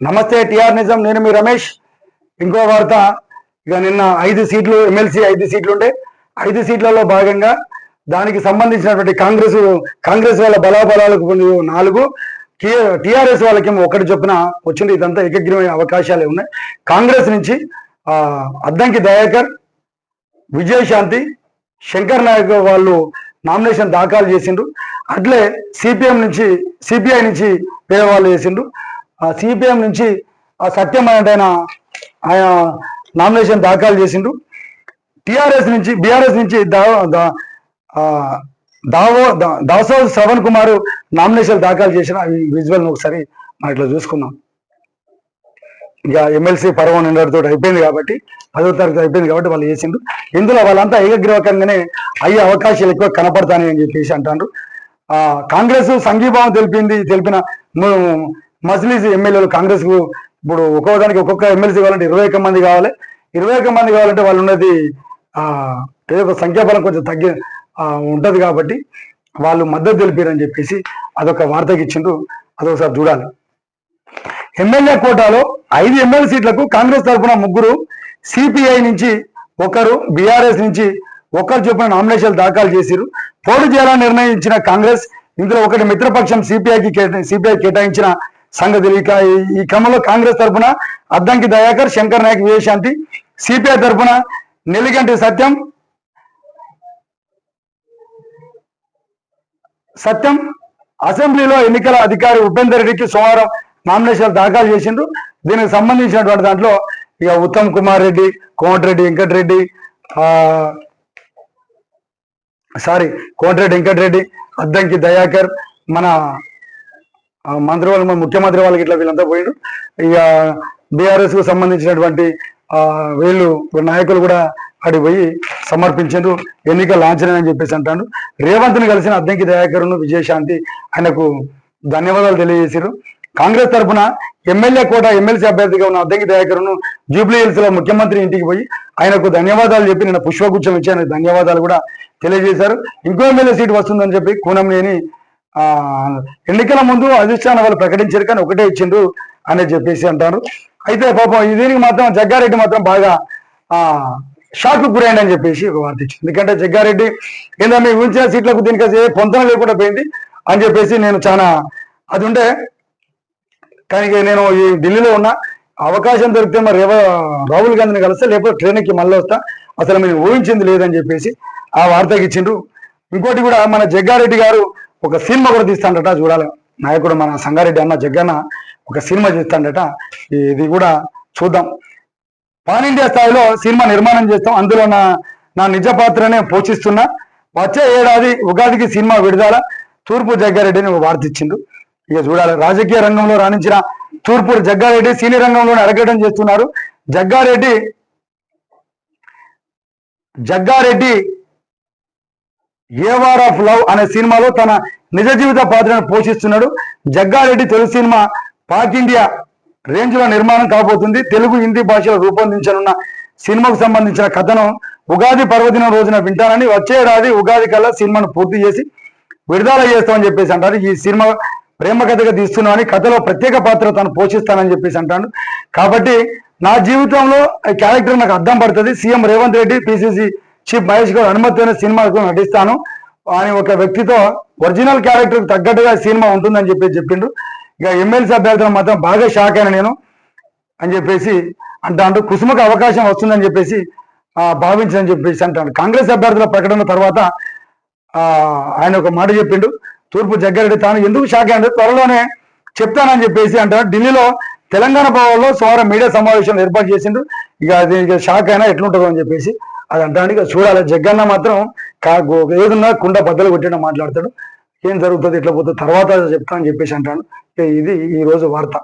నమస్తే టిఆర్ నిజం. నేను మీ రమేష్. ఇంకో వార్త. ఇక నిన్న ఐదు సీట్లు ఎమ్మెల్సీ ఐదు సీట్లు ఉండే ఐదు సీట్లలో భాగంగా దానికి సంబంధించినటువంటి కాంగ్రెస్ కాంగ్రెస్ వాళ్ళ బలాబలాలకు కొన్ని నాలుగు. టిఆర్ఎస్ వాళ్ళకి ఒకటి చొప్పున వచ్చింది. ఇదంతా ఏకగ్రీవమైన అవకాశాలే ఉన్నాయి. కాంగ్రెస్ నుంచి అద్దంకి దయాకర్ విజయశాంతి శంకర్ నాయక్ వాళ్ళు నామినేషన్ దాఖలు చేసిండ్రు. అట్లే సిపిఎం నుంచి సిపిఐ నుంచి వేరే వాళ్ళు చేసిండ్రు. ఆ సిపిఎం నుంచి ఆ సత్యం అంటే ఆయన ఆయన నామినేషన్ దాఖలు చేసిండు టిఆర్ఎస్ నుంచి బీఆర్ఎస్ నుంచి దా దావో దాసో శ్రవణ్ కుమార్ నామినేషన్ దాఖలు చేసిన ఈ విజువల్ ఒకసారి మనం ఇట్లా చూసుకుందాం. ఇక ఎమ్మెల్సీ పర్వం నిన్నటితో అయిపోయింది కాబట్టి పదో తరగతి అయిపోయింది కాబట్టి వాళ్ళు చేసిండు ఇందులో వాళ్ళంతా ఏకగ్రీవకంగానే అయ్యే అవకాశాలు ఎక్కువ కనపడతాయి అని చెప్పేసి అంటారు కాంగ్రెస్ సంఘీభావం తెలిపింది తెలిపిన మజ్లీస్ ఎమ్మెల్యేలు కాంగ్రెస్కు ఇప్పుడు ఒక్కొక్క దానికి ఒక్కొక్క ఎమ్మెల్సీ కావాలంటే ఇరవై ఒక్క మంది కావాలి. ఇరవై ఒక్క మంది కావాలంటే వాళ్ళు ఉన్నది ఆ ఏదో సంఖ్యాబలం కొంచెం తగ్గి ఉంటుంది ఉంటది కాబట్టి వాళ్ళు మద్దతు తెలిపారని చెప్పేసి అదొక వార్తకి ఇచ్చిండ్రు. అదొకసారి చూడాలి. ఎమ్మెల్యే కోటాలో ఐదు ఎమ్మెల్యే సీట్లకు కాంగ్రెస్ తరఫున ముగ్గురు సిపిఐ నుంచి ఒకరు బీఆర్ఎస్ నుంచి ఒకరు చొప్పున నామినేషన్లు దాఖలు చేసిరు పోటీ చేయాలని నిర్ణయించిన కాంగ్రెస్ ఇందులో ఒకటి మిత్రపక్షం సిపిఐకి సిపిఐ కేటాయించిన సంగతి ఇక ఈ- క్రమంలో కాంగ్రెస్ తరఫున అద్దంకి దయాకర్ శంకర్ నాయక్ విజయశాంతి సిపిఐ తరఫున నెల్లిగంటి సత్యం సత్యం అసెంబ్లీలో ఎన్నికల అధికారి ఉపేందర్ రెడ్డికి సోమవారం నామినేషన్ దాఖలు చేసిండ్రు. దీనికి సంబంధించినటువంటి దాంట్లో ఇక ఉత్తమ్ కుమార్ రెడ్డి కోమటిరెడ్డి వెంకటరెడ్డి సారీ కోమటిరెడ్డి వెంకటరెడ్డి అద్దంకి దయాకర్ మన మంత్రి వాళ్ళు మన ముఖ్యమంత్రి వాళ్ళకి ఇట్లా వీళ్ళంతా పోయిండు. ఇక బీఆర్ఎస్కు సంబంధించినటువంటి ఆ వీళ్ళు నాయకులు కూడా అడిగి పోయి సమర్పించారు ఎన్నిక లాంఛనం అని చెప్పేసి అంటాడు. రేవంత్ని కలిసిన అద్దంకి దయాకరును విజయశాంతి ఆయనకు ధన్యవాదాలు తెలియజేశారు కాంగ్రెస్ తరఫున ఎమ్మెల్యే కోట ఎమ్మెల్సీ అభ్యర్థిగా ఉన్న అద్దంకి దయాకరును జూబ్లీ హిల్స్లో ముఖ్యమంత్రి ఇంటికి పోయి ఆయనకు ధన్యవాదాలు చెప్పి నేను పుష్పగుచ్చం ఇచ్చి ఆయనకు ధన్యవాదాలు కూడా తెలియజేశారు. ఇంకో ఎమ్మెల్యే సీట్ వస్తుందని చెప్పి కూనంనేని ఎన్నికల ముందు అధిష్టానం వాళ్ళు ప్రకటించారు కానీ ఒకటే ఇచ్చిండ్రు అని చెప్పేసి అంటారు. అయితే పాపం దీనికి మాత్రం జగ్గారెడ్డి మాత్రం బాగా షాక్ గురైంది అని చెప్పేసి ఒక వార్త ఇచ్చింది. ఎందుకంటే జగ్గారెడ్డి ఏందో మీ ఊహించిన సీట్లకు దీనికి ఏ పొంతన లేకుండా పోయింది? అని చెప్పేసి నేను చాలా అది ఉంటే కానీ నేను ఈ ఢిల్లీలో ఉన్న అవకాశం దొరికితే మరి రాహుల్ గాంధీని కలిస్తే లేకపోతే ట్రైన్కి మళ్ళీ వస్తా అసలు మేము ఊహించింది లేదని చెప్పేసి ఆ వార్తకి ఇచ్చిండ్రు. ఇంకోటి కూడా మన జగ్గారెడ్డి గారు ఒక సినిమా కూడా తీస్తాడట చూడాలి. నాయకుడు మన సంగారెడ్డి అన్న జగ్గన్న ఒక సినిమా తీస్తాడట ఇది కూడా చూద్దాం. పాన్ ఇండియా స్థాయిలో సినిమా నిర్మాణం చేస్తాం. అందులో నా నా నిజ పాత్రనే పోషిస్తున్నా. వచ్చే ఏడాది ఉగాదికి సినిమా విడుదల. తూర్పు జగ్గారెడ్డిని వార్తిచ్చిండు వార్త ఇచ్చిండు. ఇక చూడాలి. రాజకీయ రంగంలో రాణించిన తూర్పు జగ్గారెడ్డి సినీ రంగంలో అరగడం చేస్తున్నారు. Jaggareddy Jaggareddy a war of love అనే సినిమాలో తన నిజ జీవిత పాత్రను పోషిస్తున్నాడు. జగ్గారెడ్డి తొలి సినిమా పాక్ ఇండియా రేంజ్లో నిర్మాణం కాబోతుంది. తెలుగు హిందీ భాషలో రూపొందించనున్న సినిమాకు సంబంధించిన కథను ఉగాది పర్వదినం రోజున వింటానని వచ్చే ఏడాది ఉగాది కల్లా సినిమాను పూర్తి చేసి విడుదల చేస్తామని చెప్పేసి అంటారు. ఈ సినిమా ప్రేమ కథగా తీస్తున్నామని కథలో ప్రత్యేక పాత్ర తను పోషిస్తానని చెప్పేసి అంటాడు. కాబట్టి నా జీవితంలో క్యారెక్టర్ నాకు అర్థం పడుతుంది. సీఎం రేవంత్ రెడ్డి పిసిసి శ్రీ మహేష్ గారు అనుమతితో సినిమాకు నటిస్తాను. అని ఒక వ్యక్తితో ఒరిజినల్ క్యారెక్టర్ తగ్గట్టుగా సినిమా ఉంటుందని చెప్పేసి చెప్పిండు. ఇక ఎమ్మెల్సీ అభ్యర్థులు మాత్రం బాగా షాక్ అయిన నేను అని చెప్పేసి అంటాడు కుసుమకు అవకాశం వస్తుందని చెప్పేసి భావించని చెప్పేసి అంటాడు. కాంగ్రెస్ అభ్యర్థుల ప్రకటన తర్వాత ఆయన ఒక మాట చెప్పిండు. తూర్పు జగ్గారెడ్డి తాను ఎందుకు షాక్ అయ్యాడు? త్వరలోనే చెప్తానని చెప్పేసి అంటాడు. ఢిల్లీలో తెలంగాణ భవన్లో సోమవారం మీడియా సమావేశం ఏర్పాటు చేసిండు. ఇక అది షాక్ అయినా ఎట్లుంటుందో అని చెప్పేసి అది అంటానికి చూడాలి. జగ్గన్న మాత్రం కా గో- కుండ బద్దలు కొట్టిన మాట్లాడతాడు. ఏం జరుగుతుంది ఇట్లా పోతుంది తర్వాత చెప్తా అని చెప్పేసి అంటాడు. ఇది ఈ రోజు వార్త.